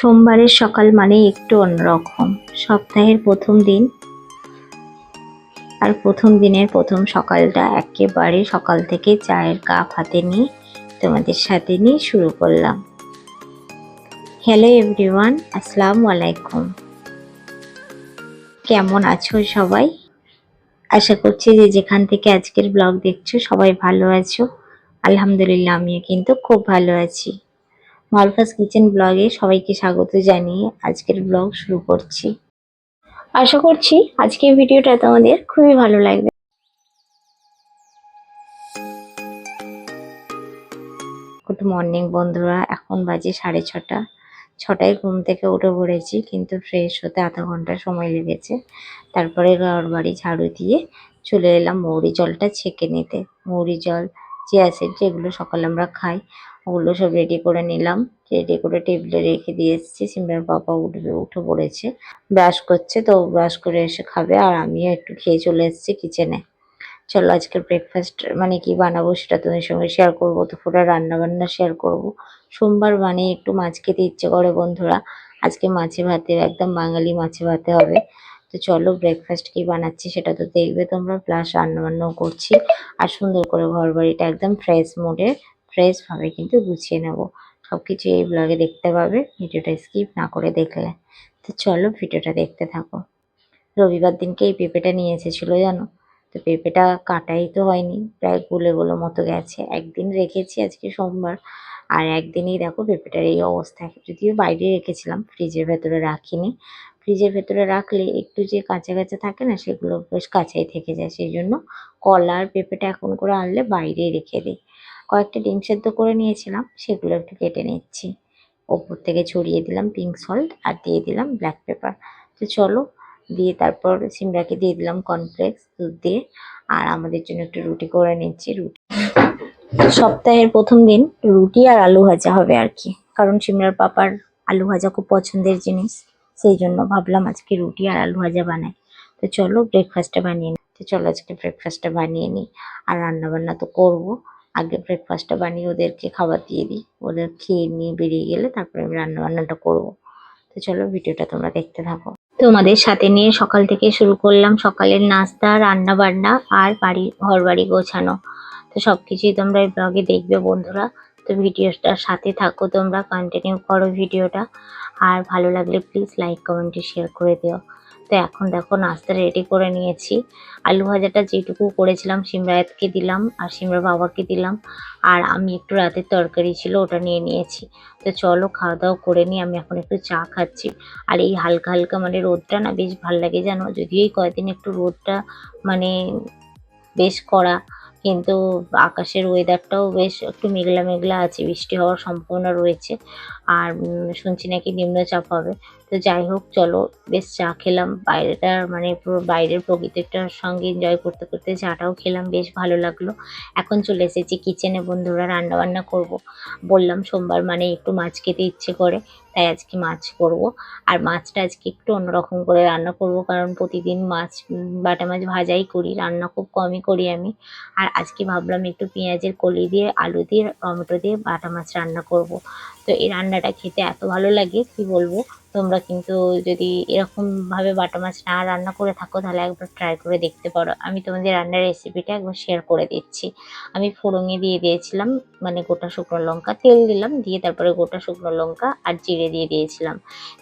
সোমবারের সকাল মানে একটু অন্যরকম। সপ্তাহের প্রথম দিন আর প্রথম দিনের প্রথম সকালটা একেবারে সকাল থেকে চায়ের কাপ হাতে নিয়ে তোমাদের সাথে নিয়ে শুরু করলাম। হ্যালো এভরিওয়ান আসসালামু আলাইকুম। কেমন আছো সবাই? আশা করছি যে যেখান থেকে আজকের ব্লগ দেখছ সবাই ভালো আছো। আলহামদুলিল্লাহ, আমিও কিন্তু খুব ভালো আছি। মালফাস কিচেন ব্লগে সবাইকে স্বাগত জানিয়ে আজকের ব্লগ শুরু করছি। আশা করছি আজকের ভিডিওটা তোমাদের খুবই ভালো লাগবে। গুড মর্নিং বন্ধুরা, এখন বাজে সাড়ে ছটা। ছটায় ঘুম থেকে উঠে পড়েছি, কিন্তু ফ্রেশ হতে আধা ঘণ্টা সময় লেগেছে। তারপরে ঘর বাড়ি ঝাড়ু দিয়ে চলে এলাম মৌরি জলটা ছেঁকে নিতে। মৌরি জল চিয়াসিড যেগুলো সকালে আমরা খাই ওগুলো সব রেডি করে নিলাম। রেডি করে টেবিলে রেখে দিয়ে এসেছি। সিমরার বাবা উঠবে উঠে পড়েছে ব্রাশ করছে তো ব্রাশ করে এসে খাবে। আর আমিও একটু খেয়ে চলে এসেছি কিচেনে চলো আজকের ব্রেকফাস্ট মানে কি বানাবো সেটা তোমাদের সঙ্গে শেয়ার করব। তো পুরো রান্না বান্না শেয়ার করব। সোমবার মানে একটু মাছ খেতে ইচ্ছে করে বন্ধুরা। আজকে মাছে ভাতে একদম বাঙালি মাছে ভাতে হবে। তো চলো ব্রেকফাস্ট কি বানাচ্ছি সেটা তো দেখবে তোমরা। প্লাস রান্না বান্নাও করছি। আর সুন্দর করে ঘর বাড়িটা একদম ফ্রেশ মোডে ফ্রেশ ভাবে কিন্তু গুছিয়ে নেব। সব কিছু এই ব্লগে দেখতে পাবে, ভিডিওটা স্কিপ না করে দেখলে। তো চলো ভিডিওটা দেখতে থাকো। রবিবার দিনকে এই পেঁপেটা নিয়ে এসেছিল জানো? তো পেঁপেটা কাটাই তো হয়নি, প্রায় গুলে গুলো মতো গেছে। একদিন রেখেছি আজকে সোমবার, আর একদিনই দেখো পেঁপেটার এই অবস্থা। যদিও বাইরে রেখেছিলাম, ফ্রিজের ভেতরে রাখিনি। ফ্রিজের ভেতরে রাখলে একটু যে কাঁচা কাঁচা থাকে না, সেগুলো বেশ কাঁচাই থেকে যায়। সেই জন্য কলা আর পেঁপেটা এখন করে আনলে বাইরেই রেখে দিই। কয়েকটা ডিম সেদ্ধ করে নিয়েছিলাম, সেগুলো একটু কেটে নিচ্ছি। ওপর থেকে ছড়িয়ে দিলাম পিঙ্ক সল্ট আর দিয়ে দিলাম ব্ল্যাক পেপার তো চলো, দিয়ে তারপর সিমরাকে দিয়ে দিলাম কর্নফ্লেক্স দুধ দিয়ে। আর আমাদের জন্য একটু রুটি করে নিচ্ছি, রুটি। সপ্তাহের প্রথম দিন রুটি আর আলু ভাজা হবে আর কি। কারণ সিমরার পাপার আলু ভাজা খুব পছন্দের জিনিস, সেই জন্য ভাবলাম আজকে রুটি আর আলু ভাজা বানাই। তো চলো ব্রেকফাস্টটা বানিয়ে নিই তো চলো আজকে ব্রেকফাস্টটা বানিয়ে নিই আর রান্না বান্না তো করব। আগে ব্রেকফাস্টটা বানিয়ে ওদেরকে খাবার দিয়ে দিই। ওদের খেয়ে নিয়ে বেরিয়ে গেলে তারপরে আমি রান্না বান্নাটা করব। তো চলো ভিডিওটা তোমরা দেখতে থাকো। তোমাদের সাথে নিয়ে সকাল থেকে শুরু করলাম সকালের নাস্তা রান্না বান্না আর বাড়ি ঘর বাড়ি গোছানো। তো সবকিছুই তোমরা এই ব্লগে দেখবে বন্ধুরা। তো ভিডিওটার সাথে থাকো তোমরা কন্টিনিউ করো ভিডিওটা। আর ভালো লাগলে প্লিজ লাইক কমেন্টে শেয়ার করে দিও। তো এখন দেখো নাস্তা রেডি করে নিয়েছি। আলু ভাজাটা যেটুকু করেছিলাম সিমরায়তকে দিলাম আর সিমরার বাবাকে দিলাম। আর আমি একটু রাতের তরকারি ছিল, ওটা নিয়ে নিয়েছি। তো চলো খাওয়া দাওয়া করে নিই, আমি এখন একটু চা খাচ্ছি। আর এই হালকা হালকা মানে রোদটা না বেশ ভালো লাগে জানো? যদিও এই কয়েকদিন একটু রোদটা মানে বেশ কড়া, কিন্তু আকাশের ওয়েদারটাও বেশ একটু মেঘলা মেঘলা আছে, বৃষ্টি হওয়ার সম্ভাবনা রয়েছে। আর শুনছি নাকি নিম্নচাপ হবে। তো যাই হোক, চলো, বেশ চা খেলাম। বাইরেটা মানে পুরো বাইরের প্রকৃতিটার সঙ্গে এনজয় করতে করতে চাটাও খেলাম, বেশ ভালো লাগল। এখন চলে এসেছি কিচেনে বন্ধুরা রান্না বান্না করব। বললাম সোমবার মানে একটু মাছ খেতে ইচ্ছে করে। তাই আজকে মাছ করব। আর মাছটা আজকে একটু অন্যরকম করে রান্না করব, কারণ প্রতিদিন মাছ, বাটা মাছ ভাজাই করি, রান্না খুব কমই করি আমি। আর আজকে ভাবলাম একটু পেঁয়াজের কলি দিয়ে, আলু দিয়ে, টমেটো দিয়ে বাটা মাছ রান্না করব। তো এই রান্নাটা খেতে এত ভালো লাগে, কি বলব? তোমরা কিন্তু যদি এরকমভাবে বাটা মাছ না রান্না করে থাকো, তাহলে একবার ট্রাই করে দেখতে পারো। আমি তোমাদের রান্নার রেসিপিটা একবার শেয়ার করে দিচ্ছি। আমি ফোড়ঙে দিয়ে দিয়েছিলাম মানে গোটা শুকনো লঙ্কা, তেল দিলাম, দিয়ে তারপরে গোটা শুকনো লঙ্কা আর জিরে দিয়ে দিয়েছিলাম।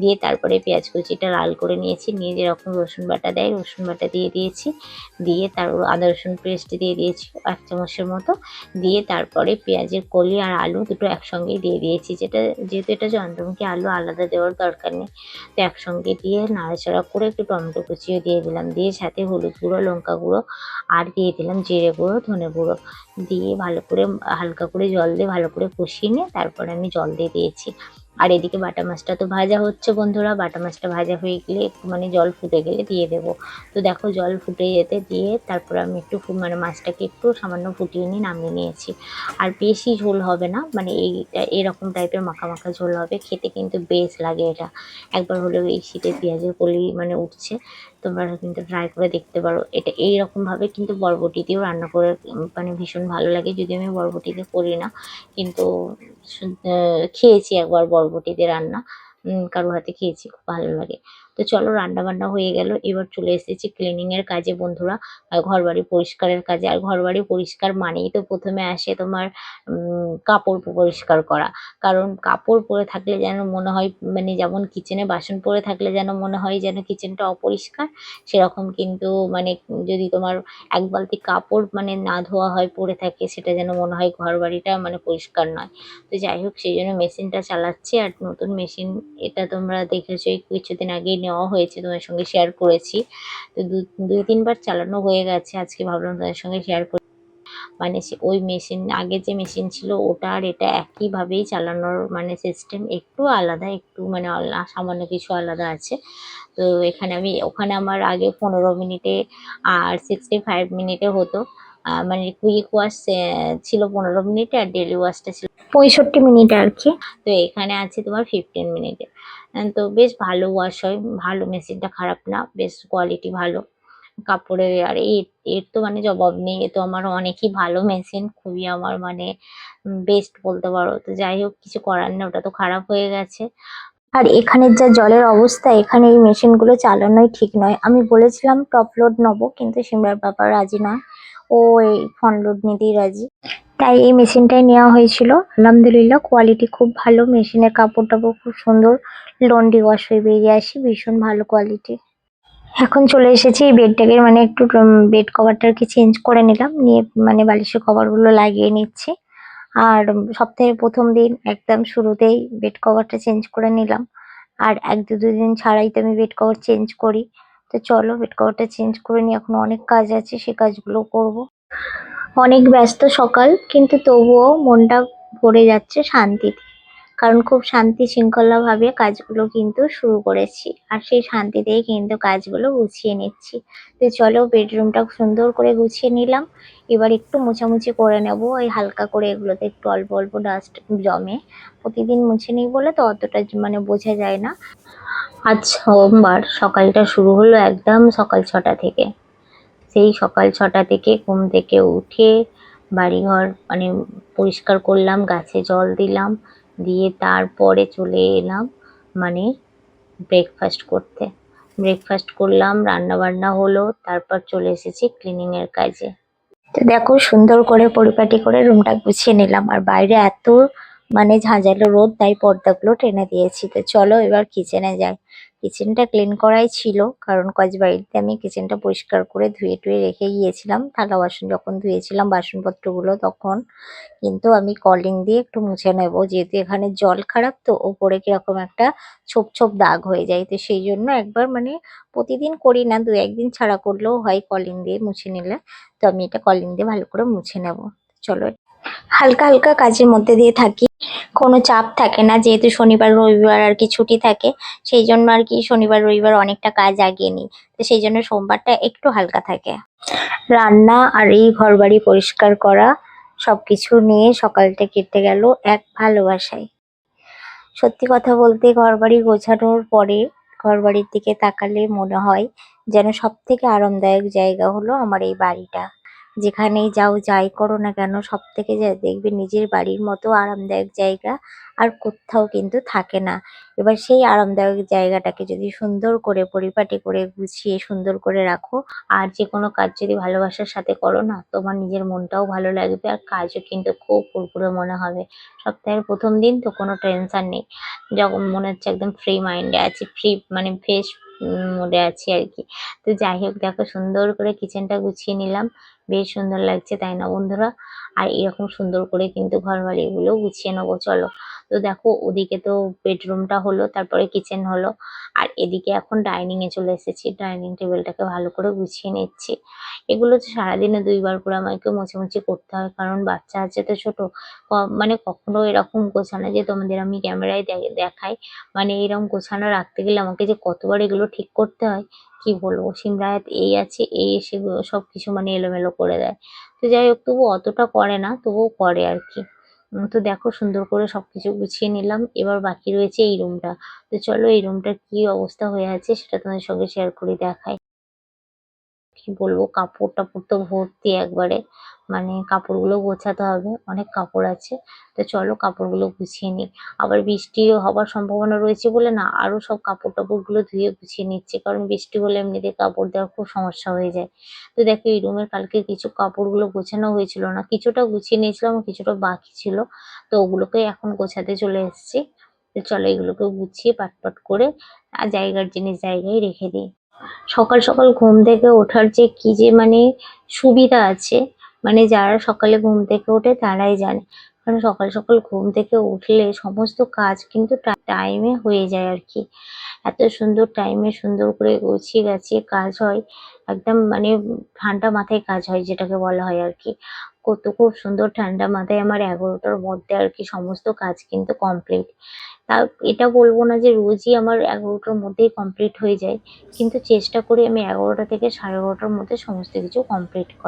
দিয়ে তারপরে পেঁয়াজ কুচিটা লাল করে নিয়েছি, নিয়ে যেরকম রসুন বাটা দেয় রসুন বাটা দিয়ে দিয়েছি। দিয়ে তার আদা, রসুন পেস্ট দিয়ে দিয়েছি এক চামচের মতো। দিয়ে তারপরে পেঁয়াজের কলি আর আলু দুটো একসঙ্গেই দিয়ে দিয়েছি। যেটা, যেহেতু এটা চন্দ্রমুখী আলু, আলাদা দেওয়ার দরকার নেই। তো একসঙ্গে দিয়ে নাড়াচাড়া করে একটু টমেটো কুচিও দিয়ে দিলাম। দিয়ে সাথে হলুদ গুঁড়ো, লঙ্কা গুঁড়ো আর দিয়ে দিলাম জিরে গুঁড়ো, ধনে গুঁড়ো। দিয়ে ভালো করে হালকা করে জল দিয়ে ভালো করে কষিয়ে নিয়ে তারপরে আমি জল দিয়ে দিয়েছি। আর এদিকে বাটা মাছটা তো ভাজা হচ্ছে বন্ধুরা, বাটা মাছটা ভাজা হয়ে গেলে একটু মানে জল ফুটে গেলে দিয়ে দেবো। তো দেখো জল ফুটে যেতে দিয়ে তারপর আমি একটু মানে মাছটাকে একটু সামান্য ফুটিয়ে নিয়ে নামিয়ে নিয়েছি। আর বেশি ঝোল হবে না মানে এইটা এরকম টাইপের মাখা মাখা ঝোল হবে, খেতে কিন্তু বেশ লাগে এটা। একবার হলেও এই শীতে পেঁয়াজের কলি মানে উঠছে। তোমরা কিন্তু ট্রাই করে দেখতে পারো। এটা এইরকমভাবে কিন্তু বরবটিতেও রান্না করে মানে ভীষণ ভালো লাগে। যদি আমি বরবটিতে করি না, কিন্তু খেয়েছি একবার বরবটিতে রান্না। কারও হাতে খেয়েছি, খুব ভালো লাগে। তো চলো রান্না বান্না হয়ে গেল। এবার চলে এসেছি ক্লিনিং এর কাজে বন্ধুরা। আর ঘর বাড়ি পরিষ্কারের কাজে। আর ঘর বাড়ি পরিষ্কার মানেই তো প্রথমে আসে তোমার কাপড় পরিষ্কার করা। কারণ কাপড় পরে থাকলে যেন মনে হয় মানে যেমন কিচেনে বাসন পরে থাকলে যেন মনে হয় যেন কিচেনটা অপরিষ্কার। সেরকম কিন্তু মানে যদি তোমার এক বালতি কাপড় মানে না ধোয়া হয়, পরে থাকে, সেটা যেন মনে হয় ঘর বাড়িটা মানে পরিষ্কার নয়। তো যাই হোক, সেই জন্য মেশিনটা চালাচ্ছি। আর নতুন মেশিন এটা তোমরা দেখেছ কিছুদিন আগেই নেওয়া হয়েছে তোমার সঙ্গে শেয়ার করেছি। তো দুই, তিনবার চালানো হয়ে গেছে, আজকে ভাবলাম তোমাদের সঙ্গে শেয়ার করি। মানে ওই মেশিন আগে যে মেশিন ছিল, ওটা আর এটা একইভাবেই চালানোর মানে সিস্টেম একটু আলাদা, একটু মানে সামান্য কিছু আলাদা আছে। তো এখানে আমি, ওখানে আমার আগে পনেরো মিনিটে আর সিক্সটি ফাইভ মিনিটে হতো। মানে কুইক ওয়াশ ছিল পনেরো মিনিটে আর ডেলি ওয়াশটা ছিল পঁয়ষট্টি মিনিট আর কি। তো এখানে আছে তোমার ফিফটিন মিনিটে। তো বেশ ভালো ওয়াশ হয় ভালো মেশিনটা খারাপ না বেশ কোয়ালিটি ভালো। কাপড়ের আর এর এর তো মানে জবাব নেই এ তো আমার অনেকই ভালো মেশিন খুবই আমার মানে বেস্ট বলতে পারো। তো যাই হোক কিছু করার নেই ওটা তো খারাপ হয়ে গেছে। আর এখানের যা জলের অবস্থা এখানে এই মেশিনগুলো চালানোই ঠিক নয়। আমি বলেছিলাম টপ লোড নেব কিন্তু সিমরার বাবা রাজি নয় ও এই ফ্রন্ট লোড নিতেই রাজি। তাই এই মেশিনটাই নেওয়া হয়েছিল। আলহামদুলিল্লাহ কোয়ালিটি খুব ভালো। মেশিনের কাপড় টাপড় খুব সুন্দর। লন্ডি ওয়াশ হয়ে বেরিয়ে আসি, ভীষণ ভালো কোয়ালিটি এখন চলে এসেছি এই বেডটাকে মানে একটু বেড কভারটা আর কি চেঞ্জ করে নিলাম। নিয়ে মানে বালিশের কভারগুলো লাগিয়ে নিচ্ছি। আর সপ্তাহের প্রথম দিন একদম শুরুতেই বেড কভারটা চেঞ্জ করে নিলাম। আর এক দু দিন ছাড়াই তো আমি বেড কভার চেঞ্জ করি। তো চলো বেড কভারটা চেঞ্জ করে নিই। এখন অনেক কাজ আছে, সে কাজগুলো করব। অনেক ব্যস্ত সকাল, কিন্তু তবুও মনটা ভরে যাচ্ছে শান্তিতে। কারণ খুব শান্তি শৃঙ্খলাভাবে কাজগুলো কিন্তু শুরু করেছি। আর সেই শান্তিতেই কিন্তু কাজগুলো গুছিয়ে নিচ্ছি। তো চলো, বেডরুমটা সুন্দর করে গুছিয়ে নিলাম। এবার একটু মোছামুছি করে নেব। ওই হালকা করে এগুলোতে একটু অল্প অল্প ডাস্ট জমে। প্রতিদিন মুছে নিই বলে তো অতটা মানে বোঝা যায় না। আজ সোমবার সকালটা শুরু হলো একদম সকাল ছটা থেকে। সেই সকাল ছটা থেকে ঘুম থেকে উঠে বাড়িঘর মানে পরিষ্কার করলাম, গাছে জল দিলাম, দিয়ে তারপরে চলে এলাম মানে ব্রেকফাস্ট করতে। ব্রেকফাস্ট করলাম রান্না বান্না হলো, তারপর চলে এসেছি ক্লিনিং এর কাজে। তো দেখো সুন্দর করে পরিপাটি করে রুমটা গুছিয়ে নিলাম, আর বাইরে এত মানে ঝাঁঝালো রোদ, তাই পর্দাগুলো টেনে দিয়েছি। তো চলো এবার কিচেনে যাই। কিচেনটা ক্লিন করাই ছিল, কারণ কজ বাড়িতে আমি কিচেনটা পরিষ্কার করে ধুয়ে টুয়ে রেখে গিয়েছিলাম। থালা বাসন যখন ধুয়েছিলাম, বাসনপত্রগুলো তখন। কিন্তু আমি কলিং দিয়ে একটু মুছে নেব, যেহেতু এখানে জল খারাপ তো, ওপরে কীরকম একটা ছোপ ছোপ দাগ হয়ে যায়। তো সেই জন্য একবার মানে প্রতিদিন করি না, দু একদিন ছাড়া করলেও হয় কলিং দিয়ে মুছে নিলে। তো আমি এটা কলিং দিয়ে ভালো করে মুছে নেব। চলো হালকা হালকা কাজের মধ্যে দিয়ে থাকি। কোনো চাপ থাকে না, যেহেতু শনিবার, রবিবার আর কি ছুটি থাকে, সেই জন্য আর কি শনিবার, রবিবার অনেকটা কাজ আগিয়ে নিই। তো সেই জন্য সোমবারটা একটু হালকা থাকে। রান্না আর এই ঘর বাড়ি পরিষ্কার করা সবকিছু নিয়ে সকালটা কেটে গেল এক ভালোবাসায়। সত্যি কথা বলতে ঘর বাড়ি গোছানোর পরে ঘর বাড়ির দিকে তাকালে মনে হয় যেন সব থেকে আরামদায়ক জায়গা হলো আমার এই বাড়িটা। যেখানেই যাও, যাই করো না কেন, সব থেকে দেখবে নিজের বাড়ির মতো আরামদায়ক জায়গা আর কোথাও কিন্তু থাকে না। এবার সেই আরামদায়ক জায়গাটাকে যদি সুন্দর করে, পরিপাটি করে গুছিয়ে সুন্দর করে রাখো, আর যে কোনো কাজ যদি ভালোবাসার সাথে করো না, তোমার নিজের মনটাও ভালো লাগবে আর কাজও কিন্তু খুব ফুরফুরে মনে হবে। সপ্তাহের প্রথম দিন তো কোনো টেনশন নেই। যখন মনে হচ্ছে একদম ফ্রি মাইন্ডে আছি ফ্রি মানে ফ্রেশ মোডে আছি আর কি। তো যাই হোক, দেখো সুন্দর করে কিচেনটা গুছিয়ে নিলাম। বেশ সুন্দর লাগছে, তাই না বন্ধুরা? আর এরকম সুন্দর করে কিন্তু ঘর বাড়িগুলো গুছিয়ে নেব, চলো। তো দেখো, ওদিকে তো বেডরুমটা হলো, তারপরে কিচেন হলো, আর এদিকে এখন ডাইনিং এ চলে এসেছি। ডাইনিং টেবিলটাকে ভালো করে গুছিয়ে নিচ্ছি। এগুলো তো সারাদিনে দুইবার করে আমাকে মোছামুছি করতে হয়, কারণ বাচ্চা আছে তো ছোট। মানে কখনো এরকম গোছানো যে তোমাদের আমি ক্যামেরায় দেখাই মানে এরকম গোছানো রাখতে গেলে আমাকে যে কতবার এগুলো ঠিক করতে হয় কি বলব? সিমরাত এই আছে, এই এসে সব কিছু মানে এলোমেলো করে দেয়। তো যাই হোক তবু অতটা করে না, তবুও করে আর কি। তো দেখো সুন্দর করে সব কিছু গুছিয়ে নিলাম। এবার বাকি রয়েছে এই রুমটা তো চলো এই রুমটার কি অবস্থা হয়ে আছে সেটা তোমাদের সঙ্গে শেয়ার করে দেখাই। কি বলব, কাপড় টাপড় তো ভর্তি একবারে। মানে কাপড়গুলো গোছাতে হবে, অনেক কাপড় আছে। তো চলো কাপড়গুলো গুছিয়ে নিই। আবার বৃষ্টিও হবার সম্ভাবনা রয়েছে বলে না, আরও সব কাপড় টাপড়গুলো ধুয়ে গুছিয়ে নিচ্ছে। কারণ বৃষ্টি হলে এমনিতে কাপড় দেওয়ার খুব সমস্যা হয়ে যায়। তো দেখো, এই রুমের কালকে কিছু কাপড়গুলো গোছানো হয়েছিল না। কিছুটা গুছিয়ে নিয়েছিলাম কিছুটা বাকি ছিল। তো ওগুলোকে এখন গোছাতে চলে এসেছি। তো চলো এগুলোকে গুছিয়ে পাটপাট করে, আর জায়গার জিনিস জায়গায় রেখে দিই। সকাল সকাল ঘুম থেকে ওঠার যে কি যে মানে সুবিধা আছে মানে যারা সকালে ঘুম থেকে ওঠে তারাই জানে। কারণ সকাল সকাল ঘুম থেকে উঠলে সমস্ত কাজ কিন্তু টাইমে হয়ে যায় আর কি। এত সুন্দর টাইমে সুন্দর করে গুছিয়ে গাছিয়ে কাজ হয়, একদম মানে ঠান্ডা মাথায় কাজ হয় যেটাকে বলা হয় আর কি। কত খুব সুন্দর ঠান্ডা মাথায় আমার এগারোটার মধ্যে আর কি সমস্ত কাজ কিন্তু কমপ্লিট তা এটা বলব না যে রোজই আমার এগারোটার মধ্যেই কমপ্লিট হয়ে যায়। কিন্তু চেষ্টা করি আমি এগারোটা থেকে সাড়ে এগারোটার মধ্যে সমস্ত কিছু কমপ্লিট করার।